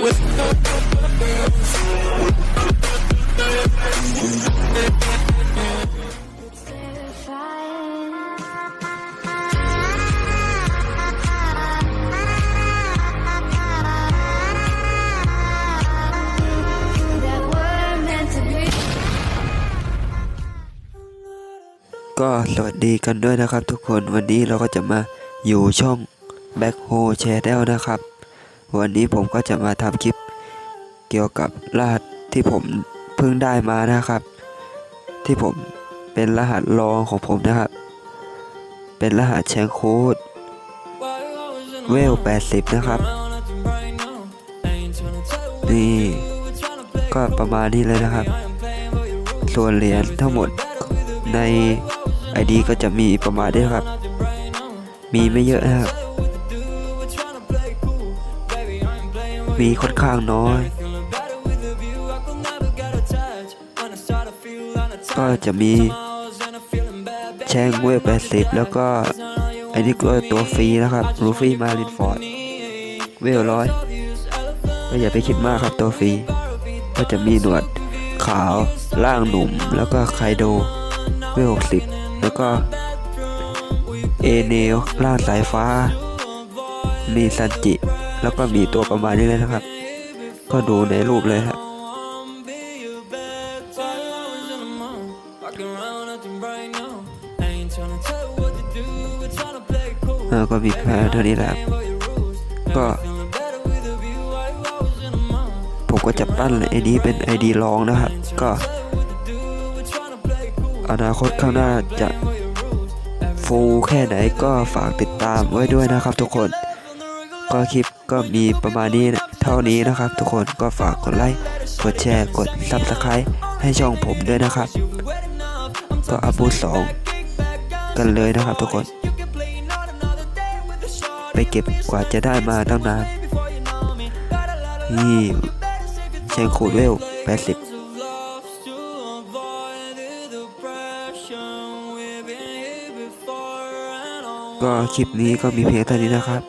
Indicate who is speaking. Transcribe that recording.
Speaker 1: ก็สวัสดีกันด้วยนะครับทุกคนวันนี้เราก็จะมาอยู่ช่อง Backhoe Channel นะครับ วันนี้ผมก็จะมาทำคลิปเกี่ยวกับรหัสที่ผมเพิ่งได้มานะครับ ที่ผมเป็นรหัสรองของผมนะครับ เป็นรหัสแชงโค้ดเวล 80 นะครับ นี่ก็ประมาณนี้เลยนะครับ ส่วนเหรียญทั้งหมดใน ID ก็จะมีประมาณนี้ครับ มีไม่เยอะนะครับ มีค่อนข้างน้อย ก็จะมีแชงเวล80แล้วก็อันนี้ก็ตัวฟรีนะครับลูฟี่มารินฟอร์ดเวลร้อยก็อย่าไปคิดมากครับตัวฟรี ก็จะมีหนวดขาวล่างหนุ่มแล้วก็ไคโดเวล60แล้วก็เอเนลล่างสายฟ้ามีซันจิ แล้วก็มีตัวประมาณนี้เลยนะครับ ก็ดูในรูปเลยครับเออก็มีแค่เท่านี้แหละก็ผมก็จะปั้นไอนี้เป็นไอดีรองนะครับ ก็อนาคตข้างหน้าจะฟูแค่ไหนก็ฝากติดตามไว้ด้วยนะครับทุกคน ก็คลิปก็มีประมาณนี้เท่านี้นะครับ ทุกคนก็ฝากกดไลค์กดแชร์กด Subscribe ให้ช่องผมด้วยนะครับ ก็อัพบูสองกันเลยนะครับทุกคน ไปเก็บกว่าจะได้มาตั้งนานนี่เชงโคดเวล80ก็คลิปนี้ก็มีเพียงเท่านี้นะครับ